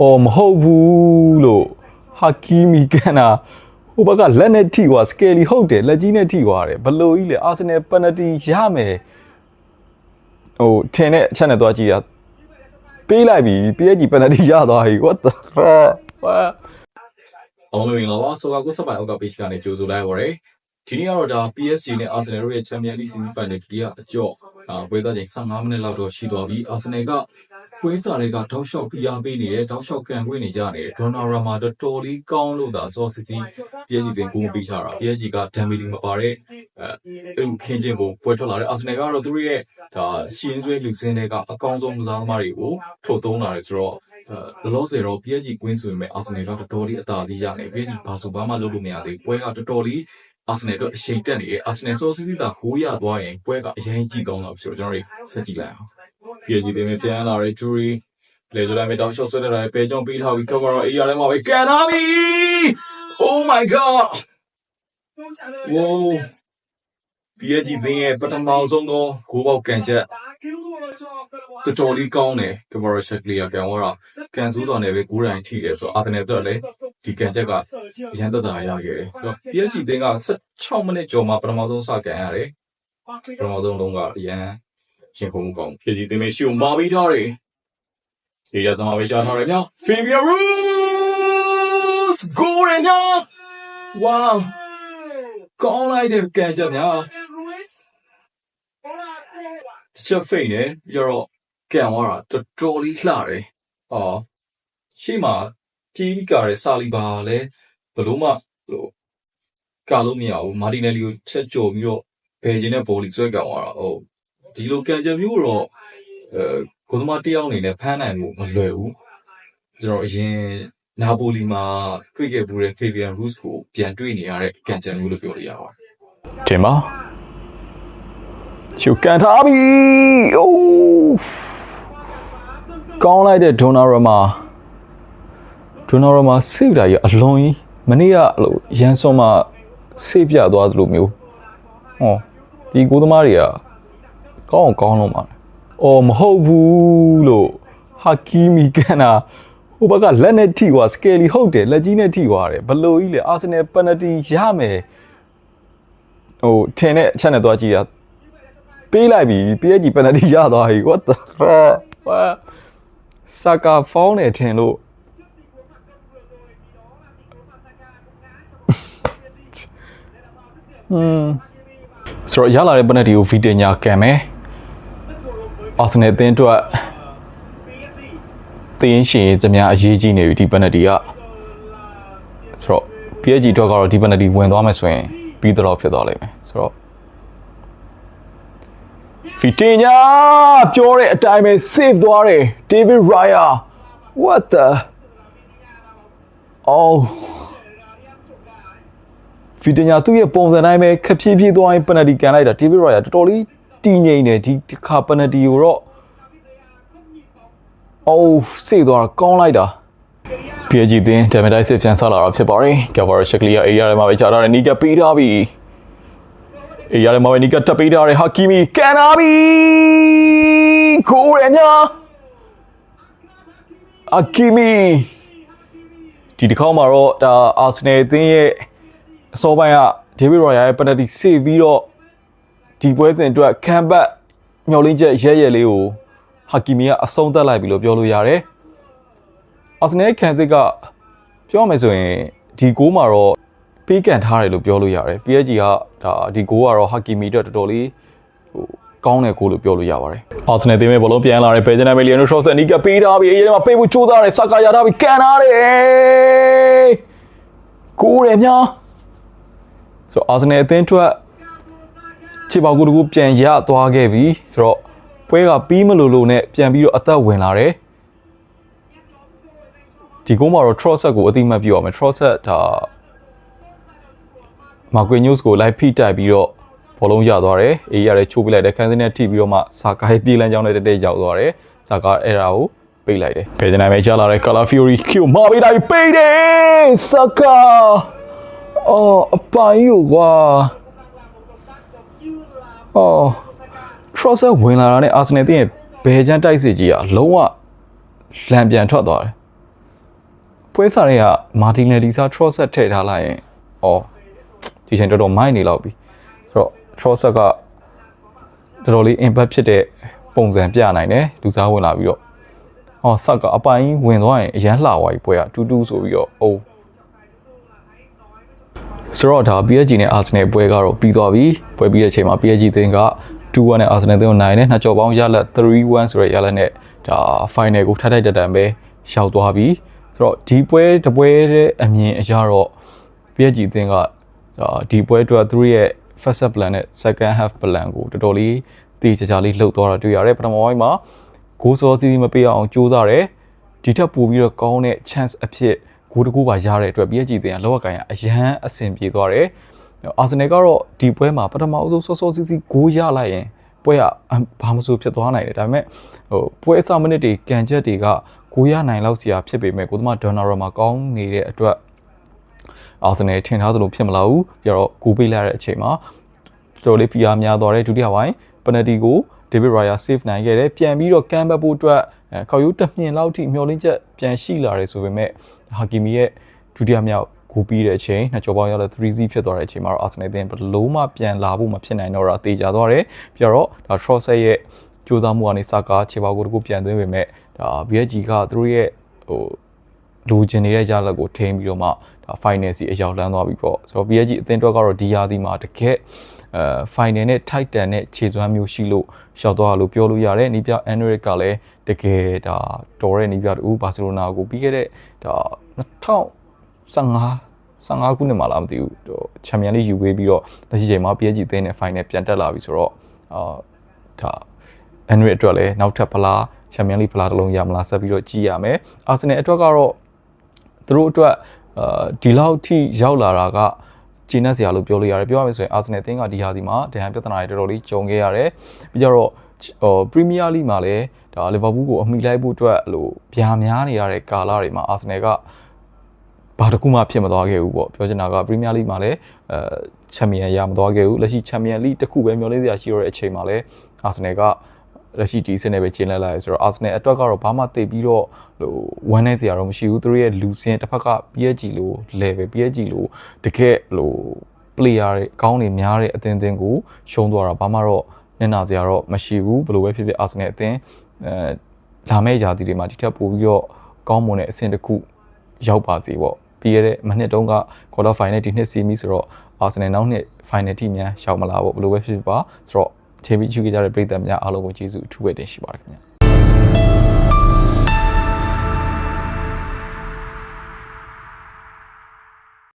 အော်မဟုတ်ဘူးလို့ဟာကီမီကန်တာဟိုဘက်ကလက်နဲ့ထိသွားစကယ်လီဟုတ်တယ်လက်ကြီးနဲ့ထိသွားတယ်ဘလို့ကြီးလေအာဆင်နယ်ပယ်နတီရမယ်ဟိုထင်တဲ့အချက်နဲ့သွားကြည့်တာပေးလိုက်ပြီ PSG ပယ်နတီရသွားပြီ what the fuck အောင်မင်္ဂလာပါဆိုတော့ကိုစပိုင်အောက်က page ကနေကြိုဆိုလိုက်ပါရယ် ဒီနေ့ကတော့ဒါ PSG နဲ့ Arsenal တို့ရဲ့ Champions League semi final ဒုတိယအကြော့အာပွဲသားချိန်15မိနစ်လောက်တော့ရှိသွားပြီ Arsenal ကပွဲစားတွေကတောက်လျှောက်ဖိအားပေးနေတယ်တောက်လျှောက်ကန်ခွေးနေကြနေတယ် Donnarumma တော်တော်လေးကောင်းလို့ဒါဆိုစစ်စစ် PSG ပင်ကိုမပေးချတာ PSG က Dembele မပါတဲ့အဲခင်းချင်းကိုပွဲထွက်လာတယ် Arsenal ကတော့သူတို့ရဲ့ဒါရှင်းဆွဲလူစင်းတွေကအကောင်းဆုံးကစားသမားတွေကိုထုတ်သုံးလာတယ်ဆိုတော့အဲလောလောဆယ်တော့ PSG ကွင်းဆိုပေမဲ့ Arsenal ကတော်တော်လေးအသာကြီးရနေ PSG ဘာဆိုဘာမှလုပ်လို့မရသေးဘူးပွဲကတော်တော်လေး Arsenal အတွက်အချိန်တက်နေတယ် Arsenal ဆိုစစ်စစ်တာ9ရသွားရင်ပွဲကအရင်ကြီးကောင်းတော့ပြီဆိုတော့ကျွန်တော်တို့ဆက်ကြည့်လိုက်အောင် PSG တင်မဲ့ပြန်လာတဲ့ Jury လေကြလိုက်မဲ့တောင်ရှော့ဆွဲတဲ့တိုင်းပဲကြောင်းပေးထားပြီး cover တော့ AR ထဲမှာပဲကန်လာပြီ Oh my god Whoa PSG ဘင်းရဲ့ပထမဆုံးသောဂိုးပေါက်ကန်ချက်တော်တော်လေးကောင်းတယ် cover shot လေးကကန်သွားတာကန်ဆိုးတော်နဲ့ပဲ9တိုင်းထိတယ်ဆိုတော့ Arsenal အတွက်လည်း ဒီကန်ချက်ကအရန်သက်သာရခဲ့တယ်ဆိုတော့ PSG ဘင်းက16မိနစ်ကျော်မှပထမဆုံးစကန်ရတယ်ပထမဆုံးလုံးကအရန်ရှင်ခုံမှုကောင်း PSG တင်မဲ့ရှုံမာပြီးထားတယ်ဒီရစမှာပဲကြားထားတယ်ဗျာ Fabian Ruiz ဂိုးရညာ Wow ကောင်းလိုက်တဲ့ကန်ချက်ဗျာတစ်ချက်ဖိတ်နေပြီးတော့ကန်သွားတာတော်တော်လေးလှတယ်။အော်ရှေ့မှာ ကြီးပြီးကြတဲ့စာလီဘာလည်းဘလို့မှလို့ကာလို့မရဘူးမာတီနယ်လီကိုချက်ကြော်ပြီးတော့ဘယ်ကျင်တဲ့ဘောလီဆွဲကန်သွားတာဟုတ်ဒီလိုကန်ချက်မျိုးတော့အဲကိုသမားတယောက်အနေနဲ့ဖမ်းနိုင်မှုမလွယ်ဘူးကျွန်တော်အရင်နာပိုလီမှာတွေ့ခဲ့ဘူးတဲ့ Fabian Ruiz ကိုပြန်တွေ့နေရတဲ့ကန်ချက်မျိုးလို့ပြောလို့ရပါတယ်တင်ပါချူကန်ထားပြီအိုးကောင်းလိုက်တဲ့ဒိုနာရမာ ဒိုနာရမာစိတ်ဓာတ်ရအလွန်ကြီးမနေ့ကအဲ့လိုရန်စွန်မှာစိတ်ပြသွားသလိုမျိုးဟောဒီကိုသမားတွေကကောင်းအောင်ကောင်းလုံးပါအော်မဟုတ်ဘူးလို့ဟာကီမီကန်တာဟိုဘက်ကလက်နဲ့ထိသွားစကယ်လီဟုတ်တယ်လက်ကြီးနဲ့ထိသွားတယ်ဘလို့ကြီးလေအာဆင်နယ်ပယ်နတီရမယ်ဟိုထင်တဲ့အချက်နဲ့သွားကြည့်တာပေးလိုက်ပြီ PSG ပယ်နတီရသွားပြီ what the fuck ဟာစကာဖောင်းနေထင်လို့ ဟွန်းဆိုတော့ရလာတဲ့ပယ်နတီကိုဗီတင်ညာကံမယ်အာဆင်နယ်အသင်းအတွက်တင်းရှင်ကြများအရေးကြီးနေပြီဒီပယ်နတီကဆိုတော့ PSG အတွက်ကတော့ဒီပယ်နတီဝင်သွားမယ်ဆိုရင်ပြီးတော့ဖြစ်သွားလိမ့်မယ်ဆိုတော့ဖီတင်ညာပြောတဲ့အတိုင်းပဲ save သွားတယ် David Raya what the oh ဖီတင်ညာသူ့ရဲ့ပုံစံတိုင်းပဲခက်ဖြည်းဖြည်းသွားရင်ပနတီကန်လိုက်တာ David Raya တော်တော်လေးတည်ငြိမ်တယ်ဒီတစ်ခါပနတီကိုတော့ oh save သွားတာကောင်းလိုက်တာ PSG တင်းဒမ်မတိုက်စစ်ပြန်ဆောက်လာတာဖြစ်ပါတယ်။ကဗာရရှက်ကလီယာအေးရထဲမှာပဲကြာထားတယ်နီကပေးထားပြီ။အေးရထဲမှာပဲနီကတက်ပေးထားတယ်ဟာကီမီကန်နာပြီ။ကိုရညာအာကီမီဒီတစ်ခေါက်မှာတော့ဒါအာဆင်နယ်အသင်းရဲ့ အစောပိုင်းကဒေးဗစ်ရော်ယာရဲ့ပနတီဆေးပြီးတော့ဒီပွဲစဉ်အတွက်ခံဘတ်မျောလင်းချက်ရဲရဲလေးကိုဟာကီမီကအဆုံးသတ်လိုက်ပြီလို့ပြောလို့ရတယ်။အာဆင်နယ်ခံစစ်ကပြောမယ်ဆိုရင်ဒီဂိုးမှာတော့ပေးကန်ထားတယ်လို့ပြောလို့ရတယ် PSG ကဒါဒီဂိုးကတော့ဟာကီမီအတွက်တော်တော်လေးဟိုကောင်းတဲ့ဂိုးလို့ပြောလို့ရပါတယ်အာဆင်နယ်တင်းမဲ့ဘောလုံးပြန်လာတယ်ဘယ်ဂျန်နယ်မီလီယန်နိုရှော့စ်အနီးကပေးထားပြီးအရင်ကပေးဖို့ကြိုးစားတယ်ဆာကာရထားပြီးကန်ထားတယ်ကိုးရမြ ဆိုတော့အာဆင်နယ်အသင်းအတွက်ခြေပေါက်ကူတကူပြန်ရသွားခဲ့ပြီဆိုတော့ပွဲကပြီးမလို့လို့နဲ့ပြန်ပြီးတော့အသက်ဝင်လာတယ်ဒီကုန်းမှာတော့ Trosset ကိုအတိမတ်ပြရမယ် Trosset ဒါမာကွေညို့စ်ကိုလိုက်ဖိတိုက်ပြီးတော့ဘောလုံးရသွားတယ်အေးရတဲ့ချိုးပြလိုက်တယ်ခန်းစင်းနဲ့ထိပြီးတော့မှစာကားပြေးလန်းကြောင်းနဲ့တက်တက်ရောက်သွားတယ်စာကားအဲ့ဒါကိုပိတ်လိုက်တယ်ဘယ်ဂျန်နိုင်ပဲကြားလာတဲ့ Color Fury Q မာပေးလိုက်ပိတ်တယ်စာကာ အော်အပိုင်ယူကွာအော် Trosset ဝင်လာတာနဲ့ Arsenal တင်းရဲ့ဘယ်ဂျန်တိုက်စစ်ကြီးอ่ะလုံးဝလန်ပြန်ထွက်သွားတယ်ပွဲစားတွေကမာတင်နယ်ဒီစာ Trosset ထည့်ထားလိုက်ရင်အော်ဒီချိန်တော်တော်မိုက်နေလောက်ပြီဆိုတော့ Trosset ကတော်တော်လေး impact ဖြစ်တဲ့ပုံစံပြနိုင်တယ်လူစားဝင်လာပြီးတော့ဟောဆက်ကအပိုင်ဝင်သွားရင်အရန်လှသွားပြီပွဲကတူတူဆိုပြီးတော့အိုး ဆိုတော့ဒါ PSG နဲ့ Arsenal ပွဲကတော့ပြီးသွားပြီပွဲပြီးတဲ့အချိန်မှာ PSG သင်းက2-1နဲ့ Arsenal သင်းကိုနိုင်တယ်နှစ်ကြော်ပေါင်းရလက်3-1ဆိုတဲ့ရလက်နဲ့ဒါ final ကိုထိုက်ထိုက်တန်တန်ပဲရှောက်သွားပြီဆိုတော့ဒီပွဲတပွဲတဲ့အမြင်အရတော့ PSG သင်းကဒါဒီပွဲအတွက်သူတို့ရဲ့ first half plan နဲ့ second half plan ကိုတော်တော်လေးတည်ကြကြလေးလှုပ်သွားတာတွေ့ရတယ်ပထမပိုင်းမှာဂိုးစောစီးစီးမပေးအောင်ကြိုးစားတယ်ဒီထက်ပိုပြီးတော့ကောင်းတဲ့ chance အဖြစ် ဂိုးတစ်ခုပါရတဲ့အတွက် PSG သင်းကလောကကိုင်ကအရန်အဆင်ပြေသွားတယ်အာဆင်နယ်ကတော့ဒီပွဲမှာပထမအဆုံးစောစောစီးစီးဂိုးရလိုက်ရင်ပွဲကဘာမှမဆိုဖြစ်သွားနိုင်တယ်ဒါပေမဲ့ဟိုပွဲအစမိနစ်တွေကန်ချက်တွေကဂိုးရနိုင်လောက်စီရာဖြစ်ပေမဲ့ကိုသမားဒေါ်နာရမှာကောင်းနေတဲ့အတွက်အာဆင်နယ်ထင်ထားသလိုဖြစ်မလာဘူးကြတော့ဂိုးပေးလိုက်တဲ့အချိန်မှာတော်တော်လေး PR များသွားတဲ့ဒုတိယပိုင်းပနတီကိုဒေးဗစ်ရာယာ save နိုင်ခဲ့တယ်ပြန်ပြီးတော့ကမ်ဘတ်ဖို့အတွက်အဲခေါယိုးတစ်မြင်လောက်ထိမျောလင်းချက်ပြန်ရှိလာတယ်ဆိုပေမဲ့ ဟာကီမီရဲ့ဒုတိယမြောက်ဂိုးပြီးတဲ့အချိန်နှစ်ကျော်ပေါင်းရောက်တဲ့3-0ဖြစ်သွားတဲ့အချိန်မှာတော့အာဆင်နယ်တင်ဘလုံးမပြန်လာဖို့မဖြစ်နိုင်တော့တာတေချာသွားတယ်ပြီးတော့ဒါ Trossard ရဲ့ကြိုးစားမှုကနေစကားခြေပေါက်ကိုတကူပြန်သွင်းပေမဲ့ဒါ BSG ကသူတို့ရဲ့ဟို လိုချင်နေတဲ့ရလဒ်ကိုထိန်းပြီးတော့မှဒါ final စီအရောက်လန်းသွားပြီပေါ့ဆိုတော့ PSG အသင်းအတွက်ကတော့ဒီရာသီမှာတကယ်အဲ final နဲ့ Titan နဲ့ခြေစွမ်းမျိုးရှိလို့ရှောက်သွားလို့ပြောလို့ရတယ်နီးပြ Enric ကလည်းတကယ်ဒါတော်တဲ့နီးပြတူဘာစီလိုနာကိုပြီးခဲ့တဲ့ဒါ2015 15ခုနှစ်မှလားမသိဘူးဟိုချန်ပီယံလိယူပေးပြီးတော့လက်ရှိချိန်မှာ PSG အသင်းနဲ့ final ပြန်တက်လာပြီဆိုတော့အာဒါအန်ရီအတွက်လည်းနောက်ထပ်ဖလားချန်ပီယံလိဖလားတစ်လုံးရမလားဆက်ပြီးတော့ကြည့်ရမယ်အာဆင်နယ်အတွက်ကတော့ သူတို့အတွက်အာဒီလောက်ထိရောက်လာတာကကျင်းနေစရာလို့ပြောလို့ရတယ်ပြောရမယ်ဆိုရင်အာဆင်နယ်အသင်းကဒီဟာဒီမှာဒဏ်ရာပြဿနာတွေတော်တော်လေးကြုံခဲ့ရတယ်ပြီးကြတော့ဟိုပရီးမီးယားလိမှာလည်းဒါလီဗာပူးကိုအမိလိုက်ဖို့အတွက်လို့ဗျာများနေရတဲ့ကာလတွေမှာအာဆင်နယ်ကဘာတစ်ခုမှဖြစ်မသွားခဲ့ဘူးပေါ့ပြောချင်တာကပရီးမီးယားလိမှာလည်းအဲချန်ပီယံရမသွားခဲ့ဘူးလက်ရှိချန်ပီယံလိတစ်ခုပဲမျှော်လင့်စရာရှိရတဲ့အချိန်မှာလည်းအာဆင်နယ်က လက်ရှိဒီစနစ်ပဲကျင်းလဲလာရဆိုတော့ Arsenal အတွက်ကတော့ဘာမှသိပြီးတော့ဟိုဝမ်းနေစရာတော့မရှိဘူးသူတို့ရဲ့လူစင်းတစ်ဖက်က PSG လို့ level PSG လို့တကယ်ဟို player တွေအကောင်းတွေများတဲ့အသင်းအသင်းကိုရှုံးသွားတာဘာမှတော့နင်နာစရာတော့မရှိဘူးဘယ်လိုပဲဖြစ်ဖြစ် Arsenal အသင်းအဲလာမယ့်ရာသီတွေမှာဒီထက်ပိုပြီးတော့ကောင်းမွန်တဲ့အဆင့်တစ်ခုရောက်ပါစေပေါ့ပြီးရတဲ့မနှစ်တုန်းက quarter final ဒီနှစ် semi ဆိုတော့ Arsenal နောက်နှစ် final ထိများရှောက်မလာပေါ့ဘယ်လိုပဲဖြစ်ဖြစ်ပါဆိုတော့ ချိန်ပြီးချူခဲ့ကြတဲ့ပြည်သက်များအားလုံးကိုကျေးဇူးအထူးပဲတင်ရှိပါတယ်ခင်ဗျာ